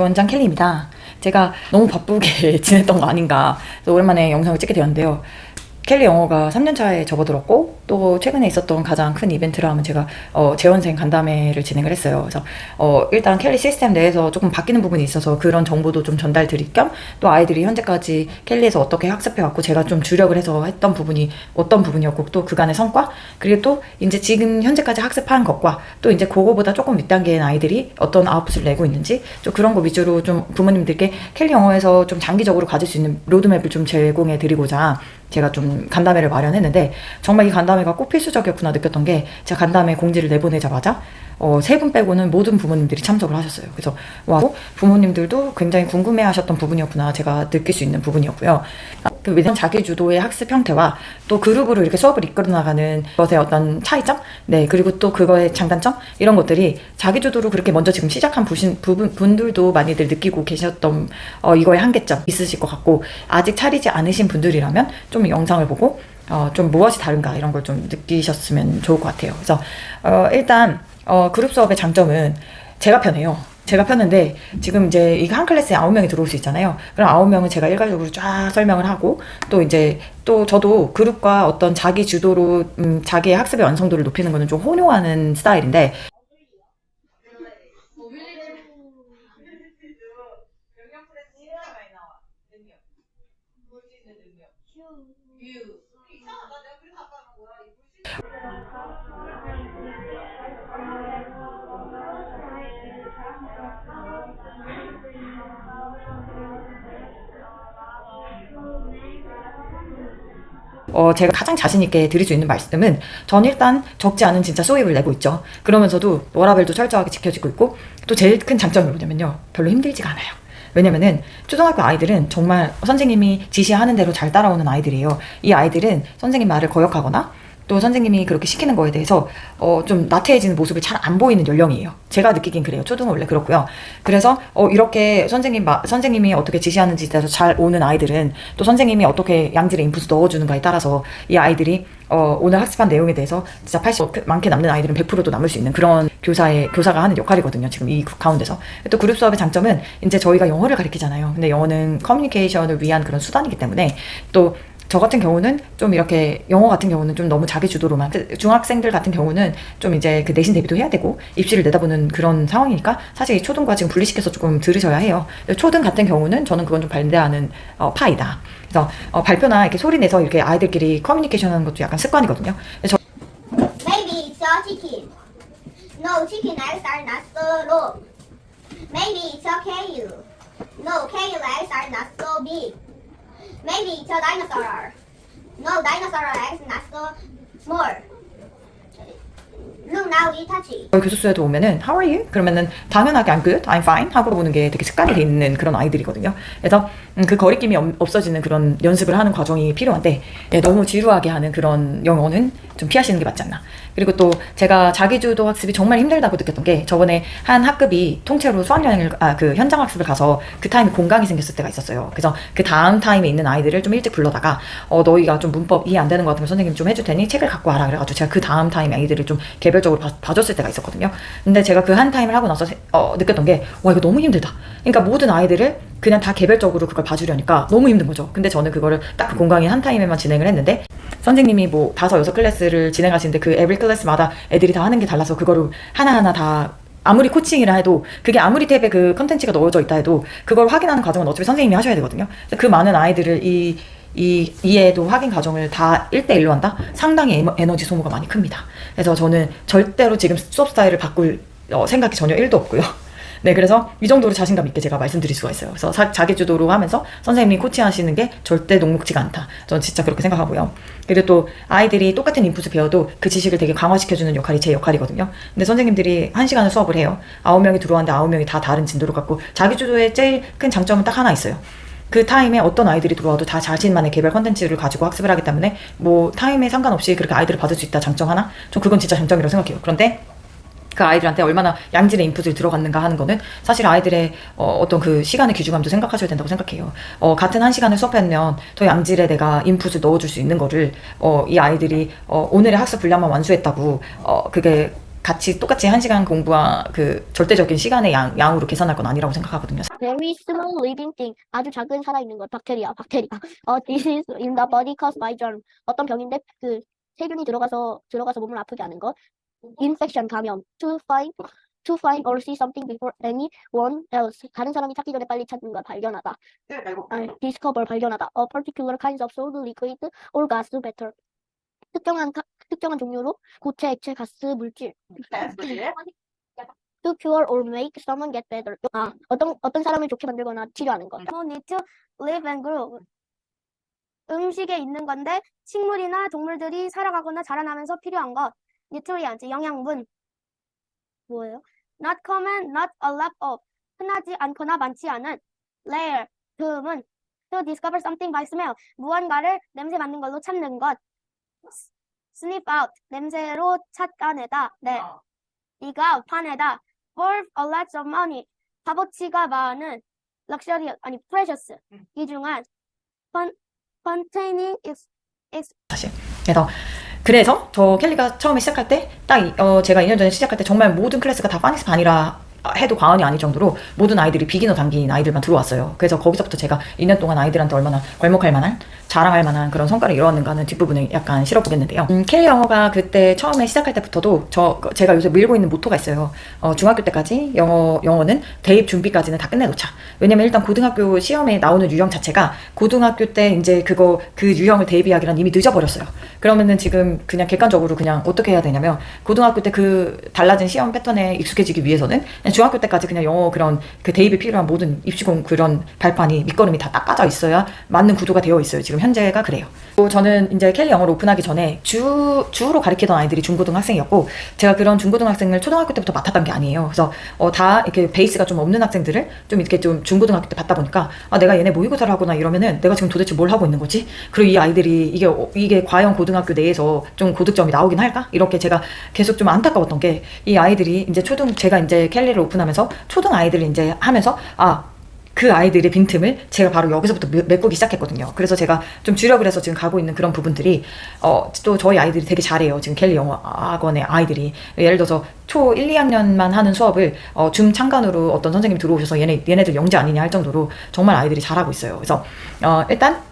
조원장 켈리입니다. 제가 너무 바쁘게 지냈던 거 아닌가. 오랜만에 영상을 찍게 되었는데요. 켈리 영어가 3년 차에 접어들었고 또 최근에 있었던 가장 큰 이벤트를 하면 제가 어, 재원생 간담회를 진행을 했어요. 그래서 어, 일단 켈리 시스템 내에서 조금 바뀌는 부분이 있어서 그런 정보도 좀 전달 드릴 겸 또 아이들이 현재까지 켈리에서 어떻게 학습해 왔고 제가 좀 주력을 해서 했던 부분이 어떤 부분이었고 또 그간의 성과 그리고 또 이제 지금 현재까지 학습한 것과 또 이제 그거보다 조금 윗단계의 아이들이 어떤 아웃풋을 내고 있는지 좀 그런 거 위주로 좀 부모님들께 켈리 영어에서 좀 장기적으로 가질 수 있는 로드맵을 좀 제공해 드리고자 제가 좀 간담회를 마련했는데 정말 이 간담회가 꼭 필수적이었구나 느꼈던 게 제가 간담회 공지를 내보내자마자 어, 세 분 빼고는 모든 부모님들이 참석을 하셨어요. 그래서 와 부모님들도 굉장히 궁금해하셨던 부분이었구나 제가 느낄 수 있는 부분이었고요. 그 위대한 자기 주도의 학습 형태와 또 그룹으로 이렇게 수업을 이끌어 나가는 것의 어떤 차이점, 네 그리고 또 그거의 장단점 이런 것들이 자기 주도로 그렇게 먼저 지금 시작한 부신, 부분 분들도 많이들 느끼고 계셨던 어, 이거의 한계점 있으실 것 같고 아직 차리지 않으신 분들이라면 좀 영상을 보고 어, 좀 무엇이 다른가 이런 걸 좀 느끼셨으면 좋을 것 같아요. 그래서 어, 일단 어, 그룹 수업의 장점은 제가 편해요. 제가 폈는데 지금 이제 이거 한 클래스에 아홉 명이 들어올 수 있잖아요. 그럼 아홉 명은 제가 일괄적으로 쫙 설명을 하고 또 이제 또 저도 그룹과 어떤 자기 주도로 음, 자기의 학습의 완성도를 높이는 거는 좀 혼용하는 스타일인데 어, 제가 가장 자신있게 드릴 수 있는 말씀은 전 일단 적지 않은 진짜 수입을 내고 있죠. 그러면서도 워라벨도 철저하게 지켜지고 있고 또 제일 큰 장점이 뭐냐면요. 별로 힘들지가 않아요. 왜냐면은 초등학교 아이들은 정말 선생님이 지시하는 대로 잘 따라오는 아이들이에요. 이 아이들은 선생님 말을 거역하거나 또 선생님이 그렇게 시키는 거에 대해서 어, 좀 나태해지는 모습을 잘 안 보이는 연령이에요. 제가 느끼긴 그래요. 초등은 원래 그렇고요. 그래서 어, 이렇게 선생님 마, 선생님이 어떻게 지시하는지 따라서 잘 오는 아이들은 또 선생님이 어떻게 양질의 인풋을 넣어주는가에 따라서 이 아이들이 어, 오늘 학습한 내용에 대해서 진짜 80 많게 남는 아이들은 100%도 남을 수 있는 그런 교사의 교사가 하는 역할이거든요. 지금 이 가운데서 또 그룹 수업의 장점은 이제 저희가 영어를 가르치잖아요. 근데 영어는 커뮤니케이션을 위한 그런 수단이기 때문에 또 저 같은 경우는 좀 이렇게 영어 같은 경우는 좀 너무 자기 주도로만 그 중학생들 같은 경우는 좀 이제 그 내신 대비도 해야 되고 입시를 내다보는 그런 상황이니까 사실 이 초등과 지금 분리시켜서 조금 들으셔야 해요. 초등 같은 경우는 저는 그건 좀 반대하는 어, 파이다. 그래서 어, 발표나 이렇게 소리 내서 이렇게 아이들끼리 커뮤니케이션 하는 것도 약간 습관이거든요. 그래서 Maybe it's a chicken. No, chicken eggs are not so low. Maybe it's a kale. No, kale eggs are not so big. A dinosaur. No, dinosaur eggs not so small. Look now, 교수수에도 오면은 How are you? 그러면은 당연하게 I'm good, I'm fine 하고 보는 게 되게 습관이 돼 있는 그런 아이들이거든요. 그래서 음, 그 거리낌이 없- 없어지는 그런 연습을 하는 과정이 필요한데 예, 너무 지루하게 하는 그런 영어는 좀 피하시는 게 맞지 않나. 그리고 또 제가 자기주도 학습이 정말 힘들다고 느꼈던 게 저번에 한 학급이 통째로 수학여행을 아 그 현장 학습을 가서 그 타임에 공강이 생겼을 때가 있었어요. 그래서 그 다음 타임에 있는 아이들을 좀 일찍 불러다가 어 너희가 좀 문법 이해 안 되는 것 같으면 선생님 좀 해줄 테니 책을 갖고 와라 그래가지고 제가 그 다음 타임에 아이들을 좀 개별적으로 봐, 봐줬을 때가 있었거든요. 근데 제가 그 한 타임을 하고 나서 세- 어, 느꼈던 게 와 이거 너무 힘들다. 그러니까 모든 아이들을 그냥 다 개별적으로 그걸 봐주려니까 너무 힘든 거죠. 근데 저는 그거를 딱 그 공강의 한 타임에만 진행을 했는데 선생님이 뭐 다섯 여섯 클래스를 진행하시는데 그 에브리 클래스마다 애들이 다 하는 게 달라서 그거를 하나하나 다 아무리 코칭이라 해도 그게 아무리 탭에 그 컨텐츠가 넣어져 있다 해도 그걸 확인하는 과정은 어차피 선생님이 하셔야 되거든요. 그 많은 아이들을 이 이 이해도 확인 과정을 다 1대1로 한다? 상당히 에너- 에너지 소모가 많이 큽니다. 그래서 저는 절대로 지금 수업 스타일을 바꿀 어, 생각이 전혀 1도 없고요. 네, 그래서 이 정도로 자신감 있게 제가 말씀드릴 수가 있어요. 그래서 사- 자기주도로 하면서 선생님이 코치하시는 게 절대 녹록지가 않다. 저는 진짜 그렇게 생각하고요. 그리고 또 아이들이 똑같은 인풋을 배워도 그 지식을 되게 강화시켜주는 역할이 제 역할이거든요. 근데 선생님들이 한 시간을 수업을 해요. 아홉 명이 들어왔는데 아홉 명이 다 다른 진도를 갖고 자기주도의 제일 큰 장점은 딱 하나 있어요. 그 타임에 어떤 아이들이 들어와도 다 자신만의 개별 컨텐츠를 가지고 학습을 하기 때문에 뭐 타임에 상관없이 그렇게 아이들을 받을 수 있다 장점 하나? 좀 그건 진짜 장점이라고 생각해요. 그런데 그 아이들한테 얼마나 양질의 인풋을 들어갔는가 하는 거는 사실 아이들의 어, 어떤 그 시간의 귀중함도 생각하셔야 된다고 생각해요. 어, 같은 한 시간을 수업했면 더 양질의 내가 인풋을 넣어줄 수 있는 거를 어, 이 아이들이 어, 오늘의 학습 분량만 완수했다고 어, 그게 같이 똑같이 한 시간 공부와 그 절대적인 시간의 양, 양으로 계산할 건 아니라고 생각하거든요. Very small living thing. 아주 작은 살아있는 것. 박테리아, 박테리아. 어, this is in the body caused by germ. 어떤 병인데 그 세균이 들어가서 들어가서 몸을 아프게 하는 것. Infection 감염. To find to find or see something before anyone else. 다른 사람이 찾기 전에 빨리 찾는 것 발견하다. 아니, discover 발견하다. A particular kinds of solid liquid or gas better. 특정한 가- 특정한 종류로 고체, 액체, 가스, 물질. to cure or make someone get better. 아, 어떤 어떤 사람을 좋게 만들거나 치료하는 것. No need to live and grow. 음식에 있는 건데 식물이나 동물들이 살아가거나 자라나면서 필요한 것. Nutrients, 영양분. 뭐예요? Not common, not a lot of. 흔하지 않거나 많지 않은. Rare, 드문. To discover something by smell. 무언가를 냄새 맡는 걸로 찾는 것. Sniff out, 냄새로 찾아내다. 네. 이가 파내다. Worth a lot of money. 값어치가 많은. luxurious 아니 precious 귀중한 con, containing ex, ex, 사실. 그래서 그래서 저 켈리가 처음에 시작할 때 딱 어, 제가 2년 전에 시작할 때 정말 모든 클래스가 다 파닉스 반이라 해도 과언이 아닐 정도로 모든 아이들이 비기너 단계인 아이들만 들어왔어요. 그래서 거기서부터 제가 2년 동안 아이들한테 얼마나 괄목할 만한 자랑할 만한 그런 성과를 이뤄왔는가는 뒷부분을 약간 실어보겠는데요. 음, 켈리 영어가 그때 처음에 시작할 때부터도 저 제가 요새 밀고 있는 모토가 있어요. 어, 중학교 때까지 영어 영어는 대입 준비까지는 다 끝내놓자. 왜냐면 일단 고등학교 시험에 나오는 유형 자체가 고등학교 때 이제 그거 그 유형을 대입하기란 이미 늦어버렸어요. 그러면은 지금 그냥 객관적으로 그냥 어떻게 해야 되냐면 고등학교 때 그 달라진 시험 패턴에 익숙해지기 위해서는 중학교 때까지 그냥 영어 그런 그 대입에 필요한 모든 입시공 그런 발판이 밑거름이 다 닦아져 있어야 맞는 구조가 되어 있어요. 지금 현재가 그래요. 또 저는 이제 켈리 영어를 오픈하기 전에 주 주로 가르치던 아이들이 중고등학생이었고 제가 그런 중고등학생을 초등학교 때부터 맡았던 게 아니에요. 그래서 어, 다 이렇게 베이스가 좀 없는 학생들을 좀 이렇게 좀 중고등학교 때 받다 보니까 아 내가 얘네 모의고사를 하거나 이러면은 내가 지금 도대체 뭘 하고 있는 거지? 그리고 이 아이들이 이게 어, 이게 과연 고등학교 내에서 좀 고득점이 나오긴 할까? 이렇게 제가 계속 좀 안타까웠던 게 이 아이들이 이제 초등 제가 이제 켈리를 오픈하면서 초등 아이들을 이제 하면서 아 그 아이들의 빈틈을 제가 바로 여기서부터 메- 메꾸기 시작했거든요. 그래서 제가 좀 주력을 해서 지금 가고 있는 그런 부분들이 어, 또 저희 아이들이 되게 잘해요. 지금 켈리 영어 학원의 아이들이 예를 들어서 초 1, 2학년만 하는 수업을 어, 줌 참관으로 어떤 선생님이 들어오셔서 얘네 얘네들 영재 아니냐 할 정도로 정말 아이들이 잘하고 있어요. 그래서 어, 일단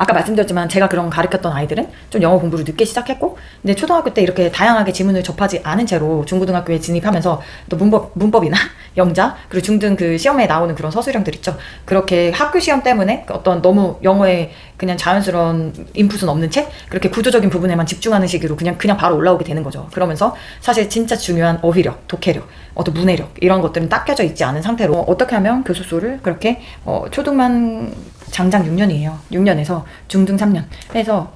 아까 말씀드렸지만 제가 그런 가르쳤던 아이들은 좀 영어 공부를 늦게 시작했고 근데 초등학교 때 이렇게 다양하게 지문을 접하지 않은 채로 중고등학교에 진입하면서 또 문법 문법이나 영자 그리고 중등 그 시험에 나오는 그런 서술형들 있죠. 그렇게 학교 시험 때문에 그 어떤 너무 영어에 그냥 자연스러운 인풋은 없는 채 그렇게 구조적인 부분에만 집중하는 식으로 그냥 그냥 바로 올라오게 되는 거죠. 그러면서 사실 진짜 중요한 어휘력 독해력 어떤 문해력 이런 것들은 딱 껴져 있지 않은 상태로 어, 어떻게 하면 교수수를 그렇게 어, 초등만 장장 6년이에요. 6년에서 중등 3년. 그래서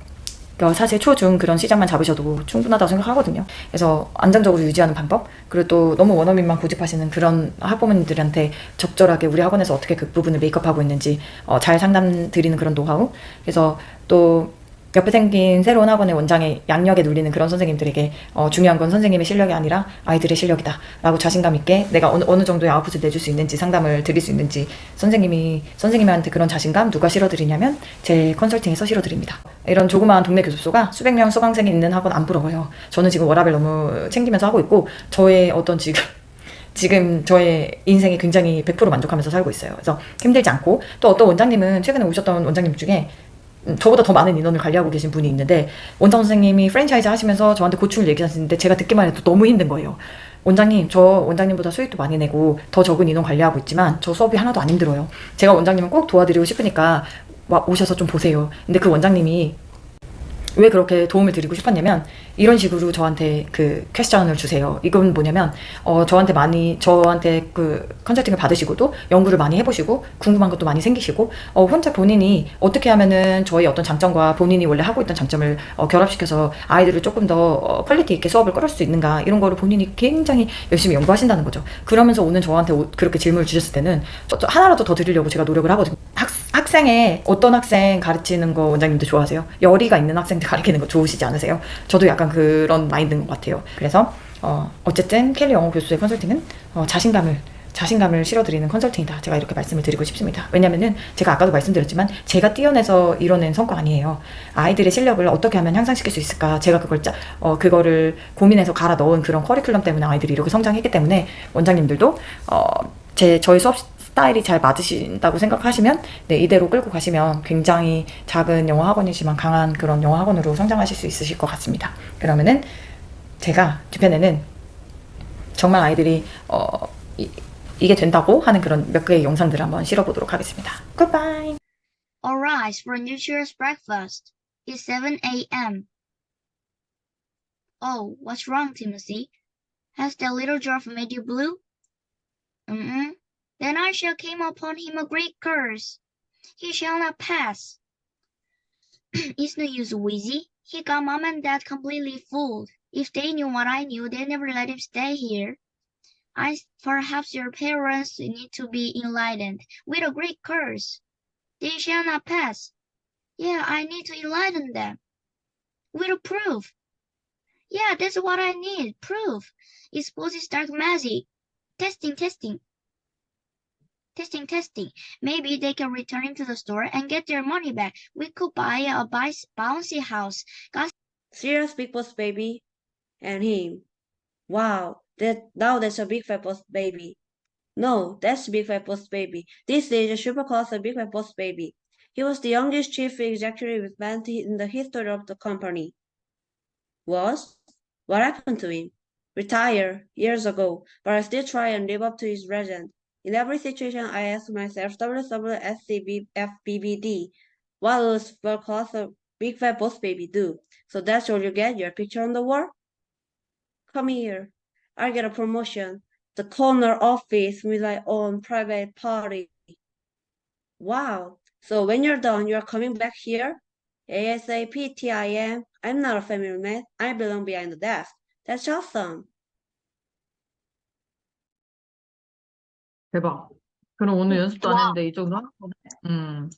어, 사실 초중 그런 시장만 잡으셔도 충분하다고 생각하거든요. 그래서 안정적으로 유지하는 방법, 그리고 또 너무 원어민만 고집하시는 그런 학부모님들한테 적절하게 우리 학원에서 어떻게 그 부분을 메이크업하고 있는지 어, 잘 상담 드리는 그런 노하우. 그래서 또 옆에 생긴 새로운 학원의 원장의 양력에 눌리는 그런 선생님들에게 어, 중요한 건 선생님의 실력이 아니라 아이들의 실력이다. 라고 자신감 있게 내가 어느, 어느 정도의 아웃풋을 내줄 수 있는지 상담을 드릴 수 있는지 선생님이 선생님한테 그런 자신감 누가 실어드리냐면 제 컨설팅에서 실어드립니다. 이런 조그마한 동네 교습소가 수백 명 수강생이 있는 학원 안 부러워요. 저는 지금 워라벨 너무 챙기면서 하고 있고 저의 어떤 지금 지금 저의 인생이 굉장히 100% 만족하면서 살고 있어요. 그래서 힘들지 않고 또 어떤 원장님은 최근에 오셨던 원장님 중에 음, 저보다 더 많은 인원을 관리하고 계신 분이 있는데 원장 선생님이 프랜차이즈 하시면서 저한테 고충을 얘기하시는데 제가 듣기만 해도 너무 힘든 거예요. 원장님, 저 원장님보다 수익도 많이 내고 더 적은 인원 관리하고 있지만 저 수업이 하나도 안 힘들어요. 제가 원장님을 꼭 도와드리고 싶으니까 와, 오셔서 좀 보세요. 근데 그 원장님이 왜 그렇게 도움을 드리고 싶었냐면 이런 식으로 저한테 그 퀘스천을 주세요. 이건 뭐냐면 어 저한테 많이 저한테 그 컨설팅을 받으시고도 연구를 많이 해보시고 궁금한 것도 많이 생기시고 어 혼자 본인이 어떻게 하면은 저희 어떤 장점과 본인이 원래 하고 있던 장점을 어, 결합시켜서 아이들을 조금 더 어, 퀄리티 있게 수업을 끌을 수 있는가 이런 거를 본인이 굉장히 열심히 연구하신다는 거죠. 그러면서 오늘 저한테 오- 그렇게 질문을 주셨을 때는 하나라도 더 드리려고 제가 노력을 하거든요. 학, 학생의 어떤 학생 가르치는 거 원장님도 좋아하세요? 열의가 있는 학생들 가르치는 거 좋으시지 않으세요? 저도 약간 그런 마인드인 것 같아요. 그래서 어, 어쨌든 켈리 영어 교수의 컨설팅은 어, 자신감을 자신감을 실어드리는 컨설팅이다. 제가 이렇게 말씀을 드리고 싶습니다. 왜냐면은 제가 아까도 말씀드렸지만 제가 띄어내서 이뤄낸 성과 아니에요. 아이들의 실력을 어떻게 하면 향상시킬 수 있을까? 제가 그걸 짜, 어, 그거를 고민해서 갈아 넣은 그런 커리큘럼 때문에 아이들이 이렇게 성장했기 때문에 원장님들도 어, 제 저희 수업 스타일이 잘 맞으신다고 생각하시면 네, 이대로 끌고 가시면 굉장히 작은 영어 학원이지만 강한 그런 영어 학원으로 성장하실 수 있으실 것 같습니다. 그러면은 제가 뒤편에는 정말 아이들이 어, 이, 이게 된다고 하는 그런 몇 개의 영상들을 한번 실어보도록 하겠습니다. 굿바이. All rise for a nutritious breakfast. It's 7 a.m. Oh, what's wrong, Timothy? Has that little dwarf made you blue? Mm-mm. Then I shall came upon him a great curse. He shall not pass. it's no use, Wheezy. He got mom and dad completely fooled. If they knew what I knew, they'd never let him stay here. I perhaps your parents need to be enlightened with a great curse. They shall not pass. Yeah, I need to enlighten them. With proof. Yeah, that's what I need. Proof. It supposes dark magic. Testing, testing. Testing, testing. Maybe they can return to the store and get their money back. We could buy a bouncy house. Got Serious big boss baby and him. Wow, that now that's a big fat boss baby. No, that's big fat boss baby. This is a super class big fat boss baby. He was the youngest chief executive in the history of the company. Was? What happened to him? Retired years ago, but I still try and live up to his legend. In every situation, I ask myself, WWSCBFBBD, what does world class big fat boss baby do? So that's all you get? Your picture on the wall? Come here. I get a promotion. The corner office with my own private party. Wow. So when you're done, you're coming back here? ASAP TIM. I'm not a family man. I belong behind the desk. That's awesome. 대박. 그럼 오늘 연습도 안 와. 했는데 이 정도 하는 거네. 음.